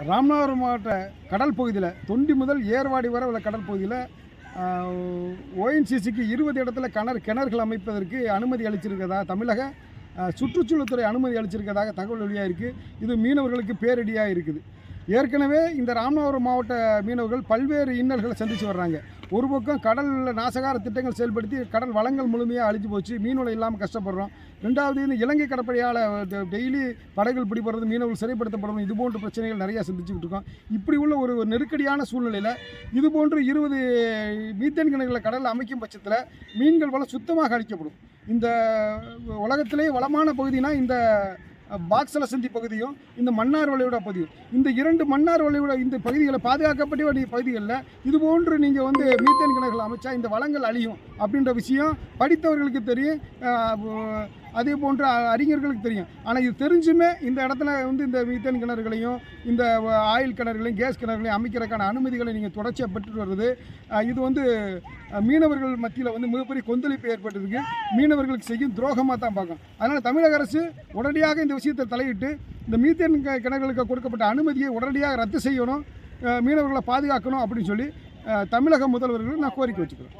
ராமநாதபுரம் மாவட்ட கடல் பகுதியில் தொண்டி முதல் ஏர்வாடி வரை உள்ள கடல் பகுதியில் ஓஎன்சிசிக்கு இருபது இடத்துல கிணறு கிணறுகள் அமைப்பதற்கு அனுமதி அளிச்சிருக்கிறதா தமிழக சுற்றுச்சூழல் சுற்றுச்சூழல்துறை அனுமதி அளிச்சிருக்கிறதாக தகவல் வெளியாக இருக்குது இது மீனவர்களுக்கு பேரடியாக இருக்குது. ஏற்கனவே இந்த ராமநாதபுரம் மாவட்ட மீனவர்கள் பல்வேறு இன்னல்களை சந்தித்து வர்றாங்க. ஒரு பக்கம் கடலில் நாசகார திட்டங்கள் செயல்படுத்தி கடல் வளங்கள் முழுமையாக அழிஞ்சு போச்சு மீன்வளம் இல்லாமல் கஷ்டப்படுறோம். ரெண்டாவது இந்த இலங்கை கடற்படையால் டெய்லி படகுகள் பிடிபடுறது மீனவர்கள் சிறைப்படுத்தப்படுறது இது போன்ற பிரச்சனைகள் நிறையா சந்திச்சுக்கிட்டு இருக்கோம். இப்படி உள்ள ஒரு ஒரு நெருக்கடியான சூழ்நிலையில் இது போன்று இருபது மீத்தேன் கிணறுகளை கடலில் அமைக்கும் பட்சத்தில் மீன்கள் வளம் சுத்தமாக அழிக்கப்படும். இந்த உலகத்திலே வளமான பகுதினா இந்த பாக்ஸல சந்தி பகுதியும் இந்த மன்னார் வளைகுடா பகுதியும். இந்த இரண்டு மன்னார் வளைகுடா இந்த பகுதிகளை பாதுகாக்கப்பட்ட வேண்டிய பகுதிகளில் இது போன்று நீங்கள் வந்து மீத்தேன் கிணறுகள் அமைச்சா இந்த வளங்கள் அழியும் அப்படின்ற விஷயம் படித்தவர்களுக்கு தெரியும். அதே போன்று அறிஞர்களுக்கு தெரியும். ஆனால் இது தெரிஞ்சுமே இந்த இடத்துல வந்து இந்த மீத்தேன் கிணறுகளையும் இந்த ஆயில் கிணறுகளையும் கேஸ் கிணறுகளையும் அமைக்கிறதுக்கான அனுமதிகளை நீங்கள் தொடர்ச்சியாக பெற்று வருது. இது வந்து மீனவர்கள் மத்தியில் வந்து மிகப்பெரிய கொந்தளிப்பு ஏற்பட்டிருக்கு. மீனவர்களுக்கு செய்யும் துரோகமாக தான் பார்க்கும் அதனால் தமிழக அரசு உடனடியாக இந்த விஷயத்தை தலையிட்டு இந்த மீத்தேன் கிணறுகளுக்கு கொடுக்கப்பட்ட அனுமதியை உடனடியாக ரத்து செய்யணும். மீனவர்களை பாதுகாக்கணும் அப்படின்னு சொல்லி தமிழக முதல்வர்கள் நான் கோரிக்கை வச்சுக்கிறேன்.